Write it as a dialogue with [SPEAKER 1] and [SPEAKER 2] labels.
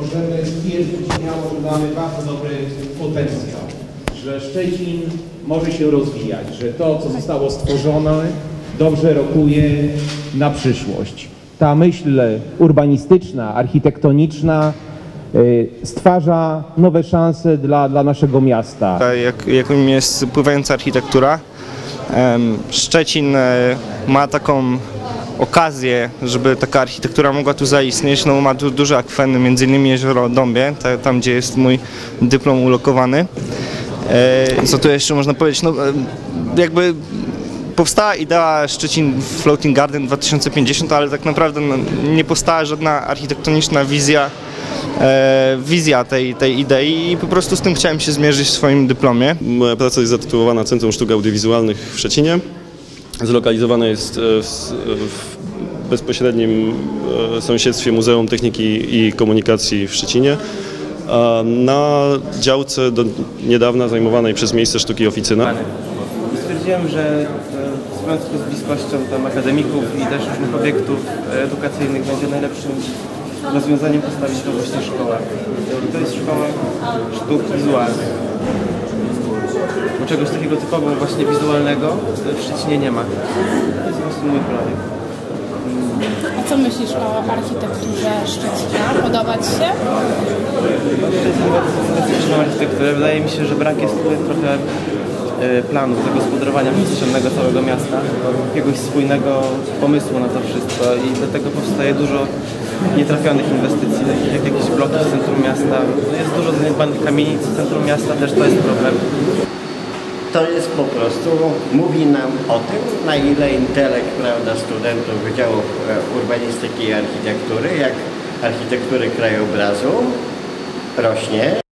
[SPEAKER 1] możemy stwierdzić śmiało, że mamy bardzo dobry potencjał, że Szczecin może się rozwijać, że to, co zostało stworzone, dobrze rokuje na przyszłość. Ta myśl urbanistyczna, architektoniczna y, stwarza nowe szanse dla, dla naszego miasta.
[SPEAKER 2] Jak, jaką jest pływająca architektura. Szczecin e, ma taką okazję, żeby taka architektura mogła tu zaistnieć. No, ma tu duże akweny, między innymi jezioro Dąbie, ta- tam gdzie jest mój dyplom ulokowany. E, Co tu jeszcze można powiedzieć? No, e, jakby powstała idea Szczecin Floating Garden 2050, ale tak naprawdę no, nie powstała żadna architektoniczna wizja e, wizja tej, tej idei i po prostu z tym chciałem się zmierzyć w swoim dyplomie.
[SPEAKER 3] Moja praca jest zatytułowana Centrum Sztuk Audiowizualnych w Szczecinie. Zlokalizowane jest e, w, w bezpośrednim e, sąsiedztwie Muzeum Techniki i Komunikacji w Szczecinie. Na działce do niedawna zajmowanej przez Miejsce Sztuki Oficyna.
[SPEAKER 4] Stwierdziłem, że e, w związku z bliskością tam akademików i też różnych obiektów e, edukacyjnych będzie najlepszym rozwiązaniem postawić to właśnie szkołę. I to jest szkoła sztuk wizualnych. Bo czegoś takiego typowo właśnie wizualnego w Szczecinie nie ma. To jest po prostu mój projekt.
[SPEAKER 5] A co myślisz o architekturze Szczecina? Podoba Ci się?
[SPEAKER 4] No, to jest fantastyczną architekturę. Wydaje mi się, że brak jest tutaj trochę e, planu zagospodarowania przestrzennego całego miasta, jakiegoś spójnego pomysłu na to wszystko i dlatego powstaje dużo nietrafionych inwestycji, takich jak jakieś bloki w centrum miasta. No, Jest dużo zaniedbanych kamienic w centrum miasta, też to jest problem.
[SPEAKER 6] To jest po prostu, mówi nam o tym, na ile intelekt prawda, studentów Wydziałów e, Urbanistyki i Architektury, jak architektury krajobrazu rośnie.